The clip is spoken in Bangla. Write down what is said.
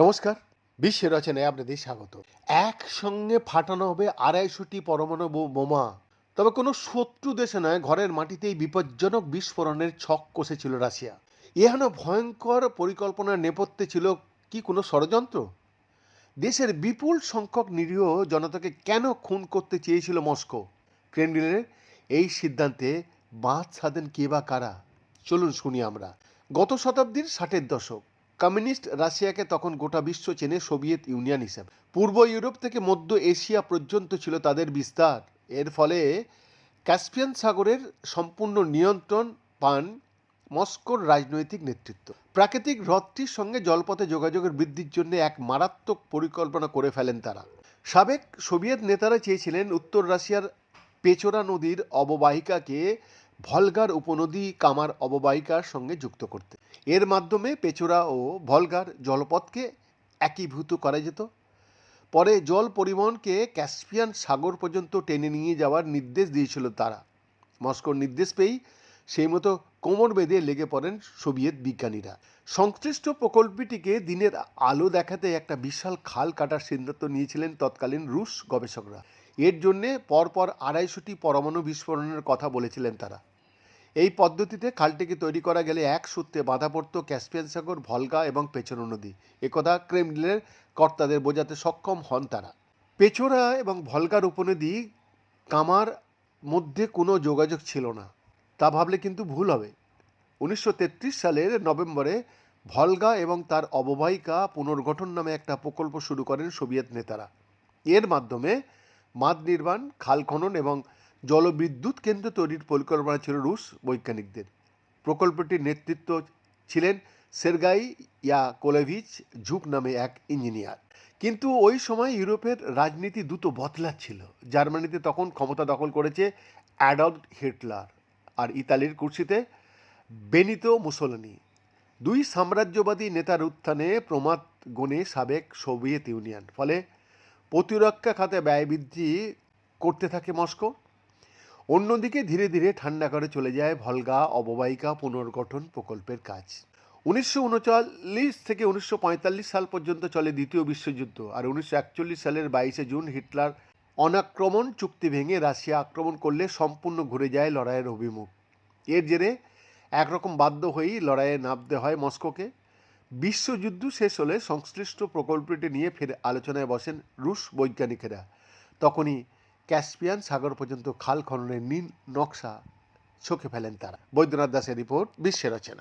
নমস্কার, বিশ্ব রচনায় আপনাদের স্বাগত। একসঙ্গে ফাটানো হবে আড়াইশোটি পরমাণু বোমা তবে কোনো শত্রু দেশে নয়, ঘরের মাটিতেই বিপজ্জনক বিস্ফোরণের ছক কষেছিল রাশিয়া। এহেন ভয়ঙ্কর পরিকল্পনার নেপথ্যে ছিল কি কোনো ষড়যন্ত্র? দেশের বিপুল সংখ্যক নিরীহ জনতাকে কেন খুন করতে চেয়েছিল মস্কো? ক্রেমলিনের এই সিদ্ধান্তে বাঁধ সাধেন কে বা কারা? চলুন শুনি আমরা। গত শতাব্দীর ষাটের দশক, কমিউনিস্ট রাশিয়াকে তখন গোটা বিশ্ব চেনে সোভিয়েত ইউনিয়ন হিসেবে। পূর্ব ইউরোপ থেকে মধ্য এশিয়া পর্যন্ত ছিল তাদের বিস্তার। এর ফলে ক্যাসপিয়ান সাগরের সম্পূর্ণ নিয়ন্ত্রণ পান মস্কোর রাজনৈতিক নেতৃত্ব। প্রাকৃতিক হ্রদটির সঙ্গে জলপথে যোগাযোগের বৃদ্ধির জন্য এক মারাত্মক পরিকল্পনা করে ফেলেন তারা। সাবেক সোভিয়েত নেতারা চেয়েছিলেন উত্তর রাশিয়ার পেচোরা নদীর অববাহিকাকে ভলগার উপনদী কামার অববাহিকার সঙ্গে যুক্ত করতে। এর মাধ্যমে পেচোরা ও ভলগার জলপথকে একীভূত করা যেত। পরে জল পরিবহনকে ক্যাসপিয়ান সাগর পর্যন্ত টেনে নিয়ে যাওয়ার নির্দেশ দিয়েছিল তারা। মস্কোর নির্দেশ পেয়েই সেই মতো কোমর বেঁধে লেগে পড়েন সোভিয়েত বিজ্ঞানীরা। সংশ্লিষ্ট প্রকল্পটিকে দিনের আলো দেখাতে একটা বিশাল খাল কাটার সিদ্ধান্ত নিয়েছিলেন তৎকালীন রুশ গবেষকরা। এর জন্যে পরপর আড়াইশোটি পরমাণু বিস্ফোরণের কথা বলেছিলেন তারা। এই পদ্ধতিতে খালটিকে তৈরি করা গেলে এক সূত্রে বাধা পড়ত ক্যাসপিয়ান সাগর, ভলগা এবং পেছনো নদী। একথা ক্রেমলিনের কর্তাদের বোঝাতে সক্ষম হন তারা। পেচোরা এবং ভলগার উপনদী কামার মধ্যে কোনো যোগাযোগ ছিল না। তা ভাবলে কিন্তু ভুল হবে। উনিশশো তেত্রিশ সালের নভেম্বরে ভলগা এবং তার অববাহিকা পুনর্গঠন নামে একটা প্রকল্প শুরু করেন সোভিয়েত নেতারা। এর মাধ্যমে মাদ নির্মাণ, খাল খনন এবং জলবিদ্যুৎ কেন্দ্র তৈরির পরিকল্পনা ছিল রুশ বৈজ্ঞানিকদের। প্রকল্পটির নেতৃত্ব ছিলেন সের্গাই ইয়া কোলেভিচ ঝুক নামে এক ইঞ্জিনিয়ার। কিন্তু ওই সময় ইউরোপের রাজনীতি দ্রুত বদলাচ্ছিল। জার্মানিতে তখন ক্ষমতা দখল করেছে অ্যাডল্ফ হিটলার আর ইতালির কুর্সিতে বেনিতো মুসোলিনি। দুই সাম্রাজ্যবাদী নেতার উত্থানে প্রমাদ গণে সাবেক সোভিয়েত ইউনিয়ন। ফলে প্রতিরক্ষা খাতে ব্যয় বৃদ্ধি করতে থাকে মস্কো। অন্যদিকে ধীরে ধীরে ঠান্ডা করে চলে যায় ভলগা অববাহিকা পুনর্গঠন প্রকল্পের কাজ। উনিশশো উনচল্লিশ থেকে উনিশশো পঁয়তাল্লিশ সাল পর্যন্ত চলে দ্বিতীয় বিশ্বযুদ্ধ আর উনিশশো একচল্লিশ সালের বাইশে জুন হিটলার অনাক্রমণ চুক্তি ভেঙে রাশিয়া আক্রমণ করলে সম্পূর্ণ ঘুরে যায় লড়াইয়ের অভিমুখ। এর জেরে একরকম বাধ্য হয়েই লড়াইয়ে নামতে হয় মস্কোকে। বিশ্বযুদ্ধ শেষ হলে সংশ্লিষ্ট প্রকল্পটি নিয়ে ফের আলোচনায় বসেন রুশ বৈজ্ঞানিকেরা। তখনই ক্যাসপিয়ান সাগর পর্যন্ত খাল খননের নীল নকশা চোখে ফেলেন তারা। বৈদ্যনাথ দাসের রিপোর্ট, বিশ্বের রচনা